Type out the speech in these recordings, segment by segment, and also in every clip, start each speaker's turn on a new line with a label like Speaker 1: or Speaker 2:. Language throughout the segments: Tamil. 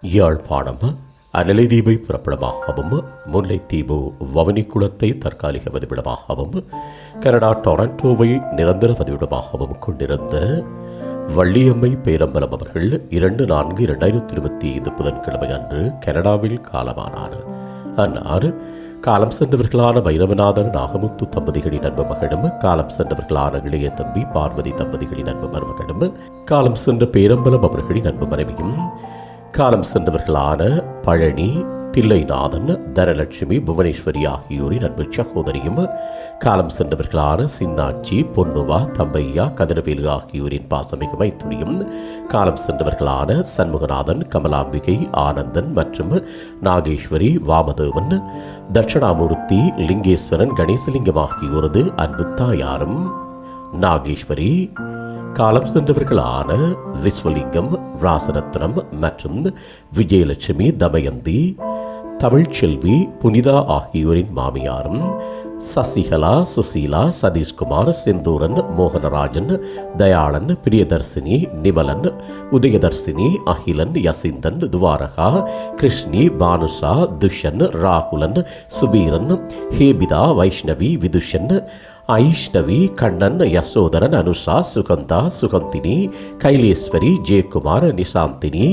Speaker 1: யாழ்ப்பாணம்? அனலைதீவை புறப்படமாகவும் முல்லைத்தீவு வவனிக்குளத்தை தற்காலிக வதிவிடமாகவும் கனடா டொரண்டோவை நிரந்தர வதிவிடமாகவும் கொண்டிருந்த வள்ளியம்மை பேரம்பலம் அவர்கள் இரண்டு நான்கு இரண்டாயிரத்தி இருபத்தி ஐந்து புதன்கிழமை அன்று கனடாவில் காலமானார். அன்னார் காலம் சென்றவர்களான வைரவநாதன் நாகமுத்து தம்பதிகளின் அன்பு மகனும் காலம் சென்றவர்களான இளைய தம்பி பார்வதி தம்பதிகளின் அன்பு மருமகனும் காலம் சென்ற பேரம்பலம் அவர்களின் அன்பு மனைவியும் காலம் சென்றவர்களான பழனி தில்லைநாதன் தனலட்சுமி புவனேஸ்வரி ஆகியோரின் அன்பு சகோதரியும் காலம் சென்றவர்களான சின்னாட்சி பொன்னுவா தம்பையா கதிரவேலு ஆகியோரின் பாசமிகு மைத்துனியும் காலம் சென்றவர்களான சண்முகநாதன் கமலாம்பிகை ஆனந்தன் மற்றும் நாகேஸ்வரி வாமதேவன் தட்சிணாமூர்த்தி லிங்கேஸ்வரன் கணேசலிங்கம் ஆகியோரது அன்பு தாயாரும் நாகேஸ்வரி காலம் சென்றவர்களான விஸ்வலிங்கம் ராசரத்னம் மற்றும் விஜயலட்சுமி தமயந்தி தமிழ்ச்செல்வி புனிதா ஆகியோரின் மாமியாரும் சசிகலா சுசீலா சதீஷ்குமார் செந்தூரன் மோகனராஜன் தயாளன் பிரியதர்சினி நிமலன் உதயதர்சினி அகிலன் யசிந்தன் துவாரகா கிருஷ்ணி பானுஷா துஷன் ராகுலன் சுபீரன் ஹேபிதா வைஷ்ணவி விதுஷன் ஐஷ்ணவி கண்ணன் யசோதரன் அனுஷா சுகந்தா சுகந்தினி கைலேஸ்வரி ஜெயக்குமார் நிசாந்தினி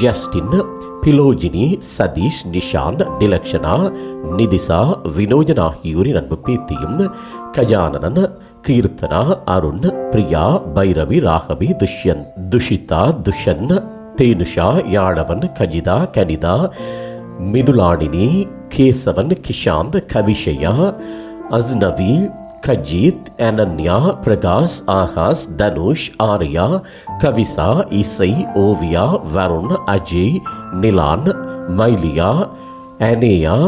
Speaker 1: ஜஸ்டின் பிலோஜினி சதீஷ் நிஷாந்த் டிலக்ஷனா நிதிசா வினோஜன் ஆகியோரின் அன்பு பேத்தியும் கஜானனன் கீர்த்தனா அருண் பிரியா பைரவி ராகவி துஷ்யன் துஷிதா துஷன் தேனுஷா யாழவன் கஜிதா கனிதா மிதுலாடினி கேசவன் கிஷாந்த் கவிஷயா அஸ்னவி கஜித் அனன்யா பிரகாஷ் ஆகாஷ் தனுஷ் ஆர்யா கவிசா இசை ஓவியா வருண் அஜய் நிலான் மைலியா அனேயா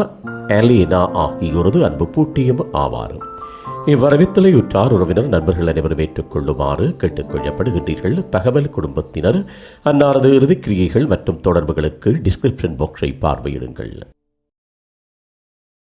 Speaker 1: அலீனா ஆகியோரது அன்பு பூட்டியும் ஆவார். இவ்வரவித்தலை உற்றார் உறவினர் நண்பர்கள் அனைவரும் ஏற்றுக்கொள்ளுமாறு கேட்டுக்கொள்ளப்படுகின்றீர்கள். தகவல் குடும்பத்தினர் அன்னாரது இறுதி கிரியைகள் மற்றும் தொடர்புகளுக்கு டிஸ்கிரிப்ஷன் பாக்ஸை பார்வையிடுங்கள்.